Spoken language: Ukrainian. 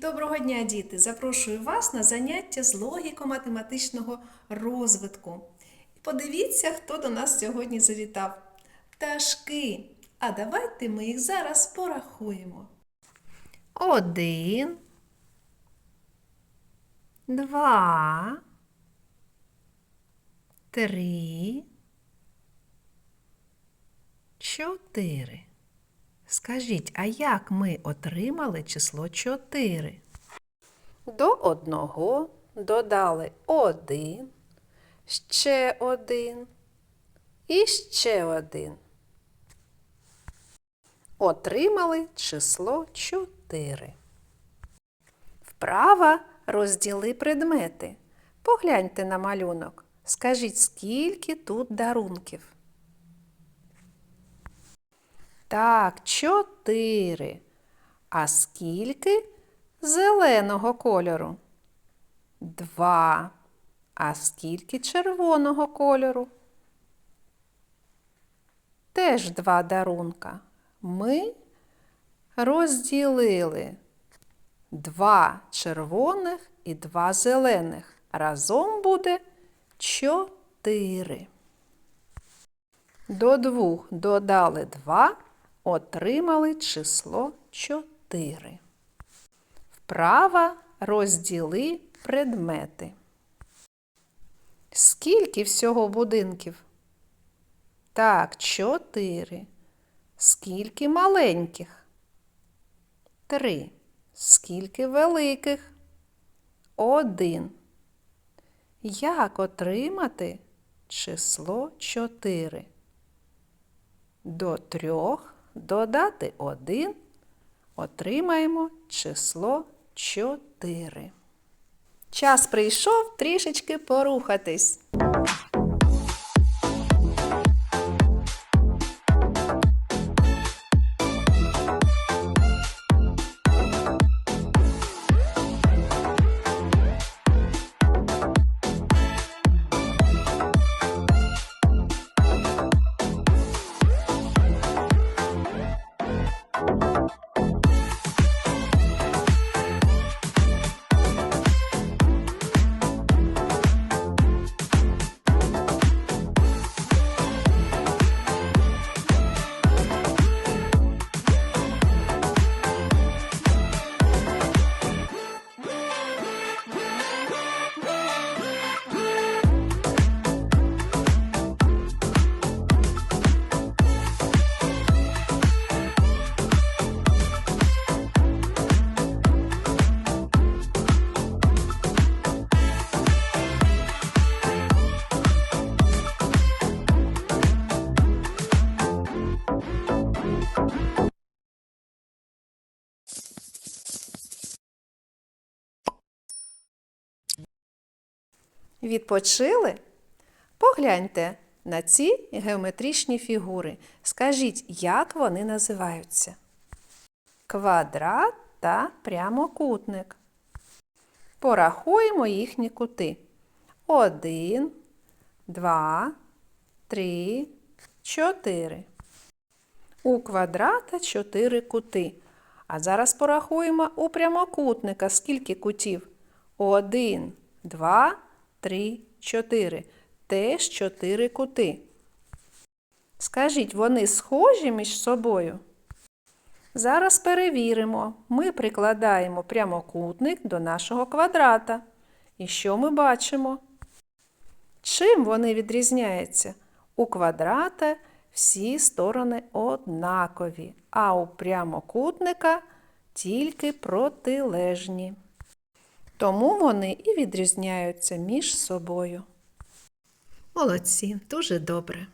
Доброго дня, діти! Запрошую вас на заняття з логіко-математичного розвитку. Подивіться, хто до нас сьогодні завітав. Пташки. А давайте ми їх зараз порахуємо. Один. Два. Три. Чотири. Скажіть, а як ми отримали число 4? До одного додали один, ще один і ще один. Отримали число 4. Вправа розділи предмети. Погляньте на малюнок. Скажіть, скільки тут дарунків? Так, чотири. А скільки зеленого кольору? Два. А скільки червоного кольору? Теж два дарунка. Ми розділили два червоних і два зелених. Разом буде чотири. До двох додали два, отримали число 4. Вправа розділи предмети. Скільки всього будинків? Так, 4. Скільки маленьких? 3. Скільки великих? 1. Як отримати число 4? До трьох додати 1, отримаємо число 4. Час прийшов трішечки порухатись. you Відпочили? Погляньте на ці геометричні фігури. Скажіть, як вони називаються? Квадрат та прямокутник. Порахуємо їхні кути. Один, два, три, чотири. У квадрата чотири кути. А зараз порахуємо у прямокутника скільки кутів. Один, два, три, чотири. Теж чотири кути. Скажіть, вони схожі між собою? Зараз перевіримо. Ми прикладаємо прямокутник до нашого квадрата. І що ми бачимо? Чим вони відрізняються? У квадрата всі сторони однакові, а у прямокутника тільки протилежні. Тому вони і відрізняються між собою. Молодці, дуже добре.